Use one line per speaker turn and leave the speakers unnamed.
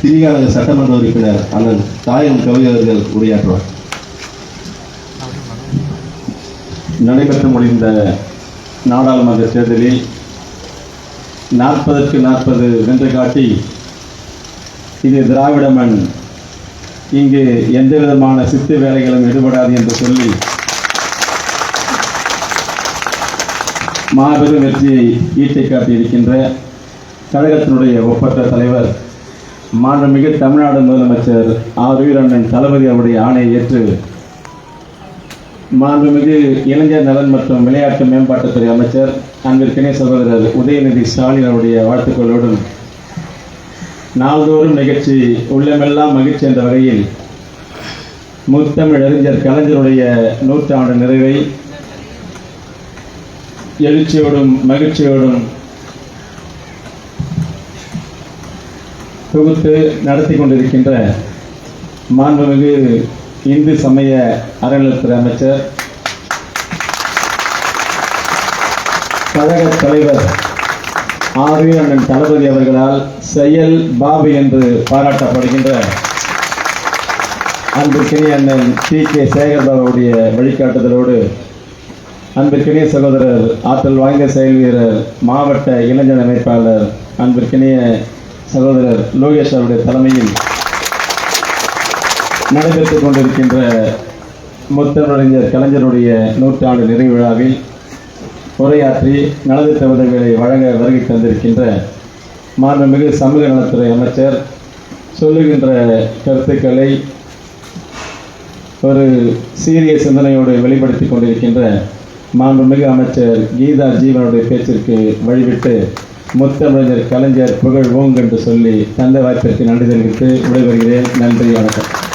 திரிகால சட்டமன்ற உறுப்பினர் அண்ணன் தாயம் கவி அவர்கள் உரையாற்றுவார். நடைபெற்று முடிந்த நாடாளுமன்ற தேர்தலில் நாற்பதற்கு நாற்பது வென்று காட்டி இது திராவிடமன் இங்கு எந்த விதமான சித்து வேலைகளும் ஈடுபடாது என்று சொல்லி மாபெரும் வெற்றியை ஈட்டை காட்டியிருக்கின்ற கழகத்தினுடைய ஒப்பற்ற தலைவர் மாண்புமிகு தமிழ்நாடு முதலமைச்சர் ஆர் அண்ணன் தளபதி அவருடைய ஆணையை ஏற்று மாண்புமிகு இளைஞர் நலன் மற்றும் விளையாட்டு மேம்பாட்டுத்துறை அமைச்சர் அன்பிற்கிணை சகோதரர் உதயநிதி ஸ்டாலின் அவருடைய வாழ்த்துக்களோடும் நாள்தோறும் நிகழ்ச்சி உள்ளமெல்லாம் மகிழ்ச்சி என்ற வகையில் முத்தமிழ் அறிஞர் கலைஞருடைய நூற்றாண்டு நிறைவை எழுச்சியோடும் மகிழ்ச்சியோடும் தொகுத்து நடத்தி கொண்டிருக்கின்ற மாண்புமிகு இந்து சமய அறநிலையத்துறை அமைச்சர் கழக தலைவர் ஆர்வி அண்ணன் தளபதி அவர்களால் செயல் பாபு என்று பாராட்டப்படுகின்ற அன்பிற்கினிய அண்ணன் டி கே சேகர்பாபுடைய வழிகாட்டுதலோடு அன்பிற்கினிய சகோதரர் ஆற்றல் வாய்ந்த செயல் வீரர் மாவட்ட இளைஞர் அமைப்பாளர் அன்பிற்கினிய சகோதரர் லோகேஷ் அவருடைய தலைமையில் நடைபெற்றுக் கொண்டிருக்கின்ற முத்தமிழறிஞர் கலைஞருடைய நூற்றாண்டு நிறைவு விழாவில் உரையாற்றி நலத்திட்ட உதவிகளை வழங்க வருகை தந்திருக்கின்ற மாண்புமிகு சமூக நலத்துறை அமைச்சர் சொல்லுகின்ற கருத்துக்களை ஒரு சீரிய சிந்தனையோடு வெளிப்படுத்தி கொண்டிருக்கின்ற மாண்புமிகு அமைச்சர் கீதா ஜீவனுடைய பேச்சிற்கு வழிவிட்டு முத்தமிழர் கலைஞர் புகழ் ஓங் என்று சொல்லி தந்த வாய்ப்பிற்கு நன்றி தெரிவித்து விடைபெறுகிறேன். நன்றி வணக்கம்.